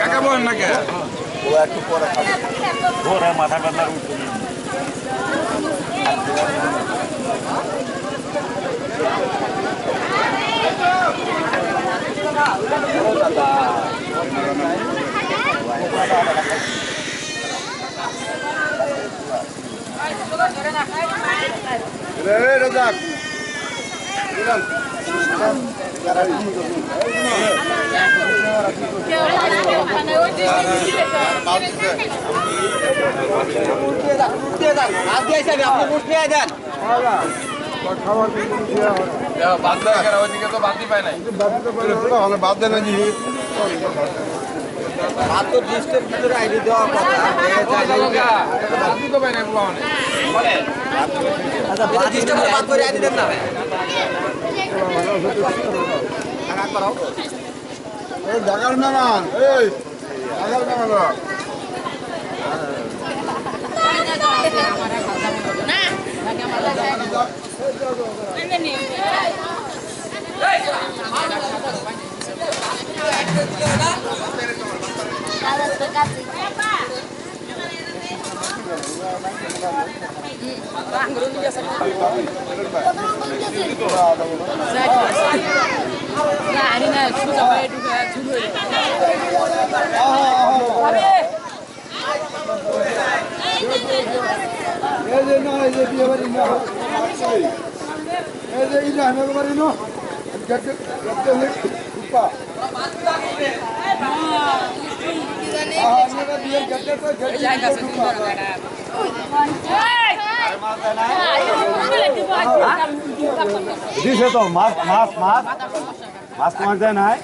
কাকা বলেন না মাথা ব্যথা বাদ দেয় কেন ওইদিকে তো বাদই পায় নাই বাদ দেন জি বাদই তো পায় নাই বুয়া মানে এই ঢাকার মেমান এই ঢাকার মেমান এই যে না এই যে বিয়ে বাড়ি না এই যে ইনা হেমে বাড়ি না। গেটে গেটে হলে উপা আমরা বিয়ে গেটে তো গেটে Oh, দিছে তো মাছ মাছ মাছ। মাছ তোমার যায় নাই?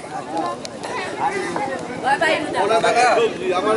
আমার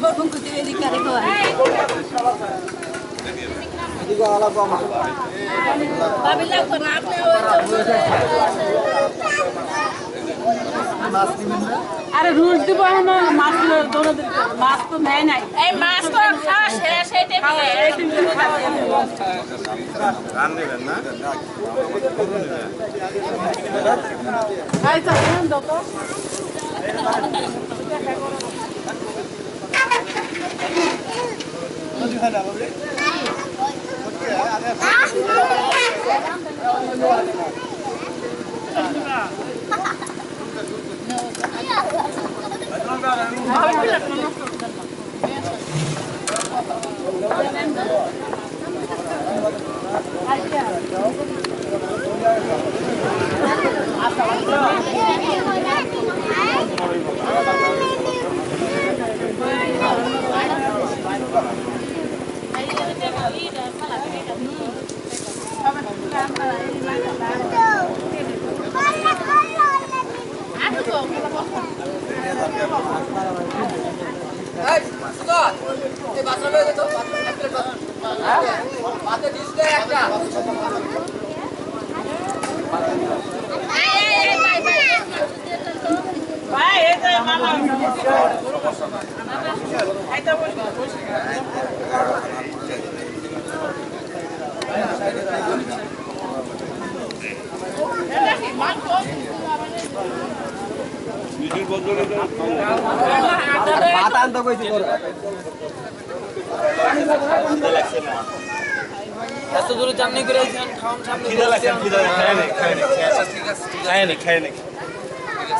Vamos continuar de cara vai. ela. আরে রুট দিব এখন মাছ মাছ তো নেয় নাই। এই মাছ তো খাওয়া শেষ রান না? আচ্ছা দাও তো। ভাই এই যে এই তো কইছি তোর এত দূরে জার্নি করে আইছেন খাওয়ান সামনে খিদে লাগছে খিদে খায় খায় আছে খায় খায়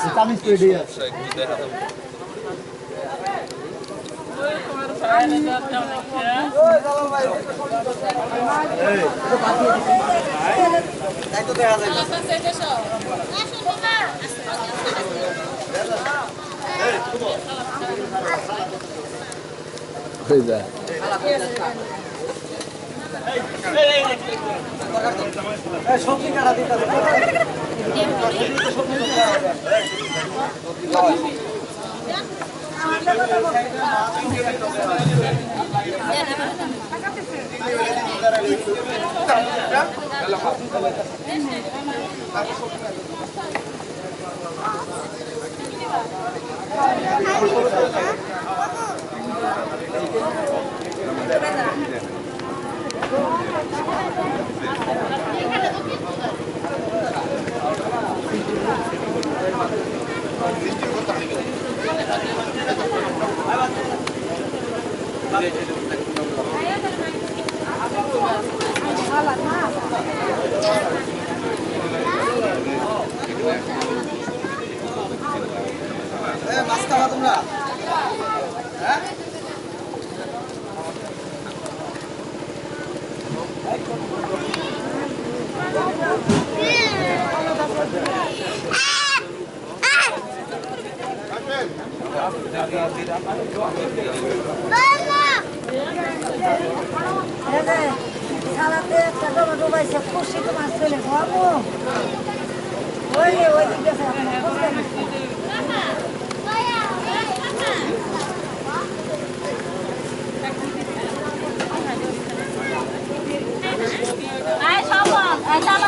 চালিশ পেটে আছে আচ্ছা, একটু দেখা দাও তাই তো দেখা যায় সবজি কাটা দিতে মাছ খাওয়া তোমরা? সালাতে একটা ডোবা ডোবাইছে খুশি তো মাছ ফেলে খাবো ওই যে ওই দিকে আছে, আপনার বুঝলেন? আয় সব আয় চালা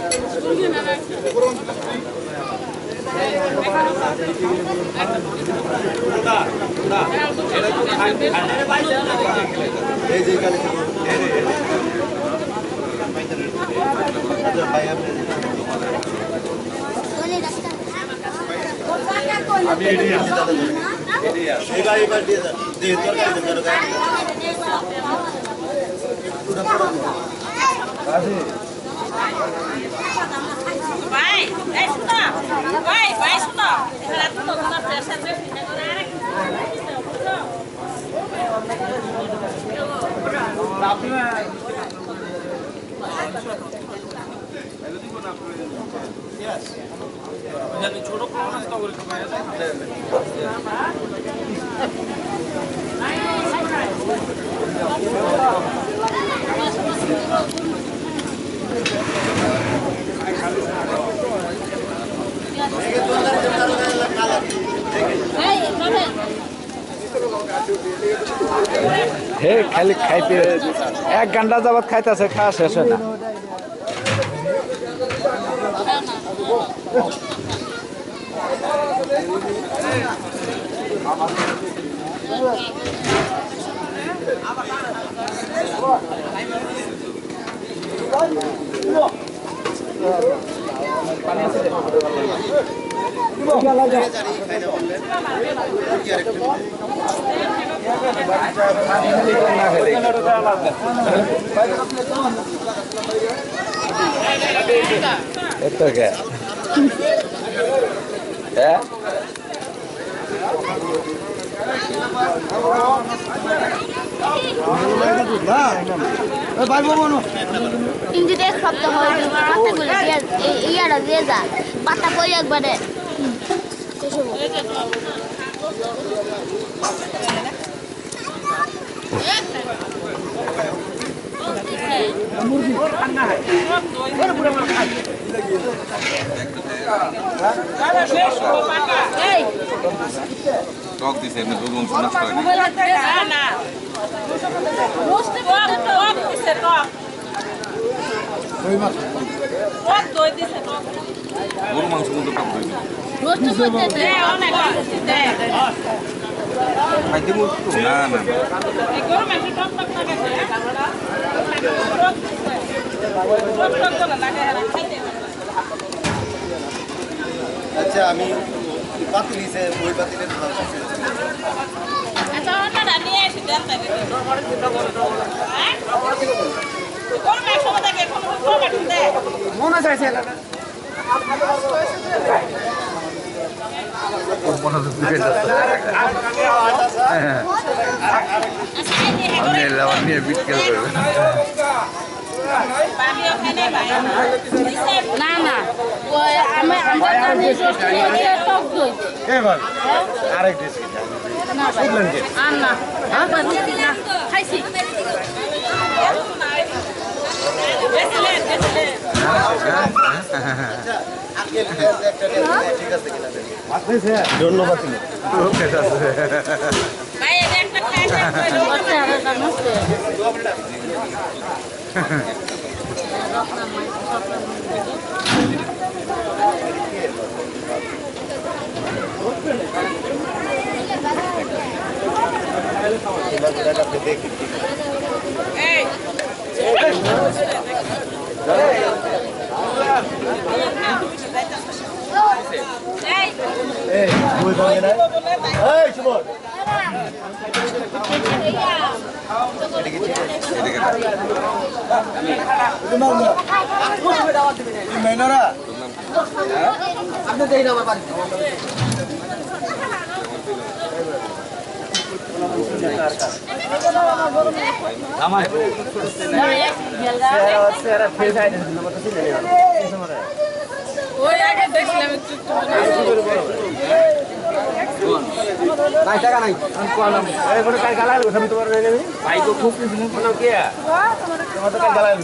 তো তাকে খাইব না মাছ পাওয়া এই যে এখানে Vai, vai estudar. Vai, vai estudar. Tem que tudo, tudo até essa vez. Agora era aqui. Yes. Yeah, but you're not going to have to go to the bathroom. হে খালি খাইতে এক ঘণ্টা যাবত খাইতেছে খাওয়া শেষ হয় না। এতো কে হ্যাঁ ইঞ্জিতে শব্দ হয় দিয়ে এই- ইয়ারা দিয়ে যা পাতা পড়ে একবারে। টক দিছে এমনি দুধ নষ্ট করে না। দই গরু মাংস কিন্তু টক দিছে রোস্ট করতে দে অনেক দে খাইতে বলতো না না না। এই গরম একটু টক টক লাগে টক টক টক করে লাগে আর খাইতে আচ্ছা আমি পাতি নিছে বই পাতিলের ওটা নিয়ে এসে দেন তাকে গরম এক সময় থাকে এখন গরম একটু দে নিয়ে বিটকেল করবে না না আমরা জানি রোস্ট দিয়ে টক দই। আরেক ডিশ না ভাই আর না একবার দিদি না খাইছি বেসলেন বেসলেন ঠিক আছে কিনা ধন্যবাদ ভাই এটা এই বই পাবে না এই সুমন এদিকে মেনরা ওই আগে দেখলাম একটু নাই টাকা নাই কাল গালাল আমি তোমার ভাই তো খুব তোমার কাল গালা আমি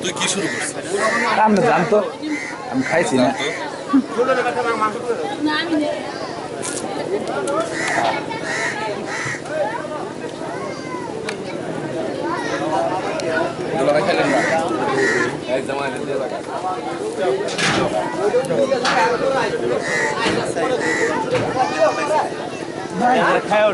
তুই কি শুরু করছিস? আমি জানতো আমি খাইছি না। খায়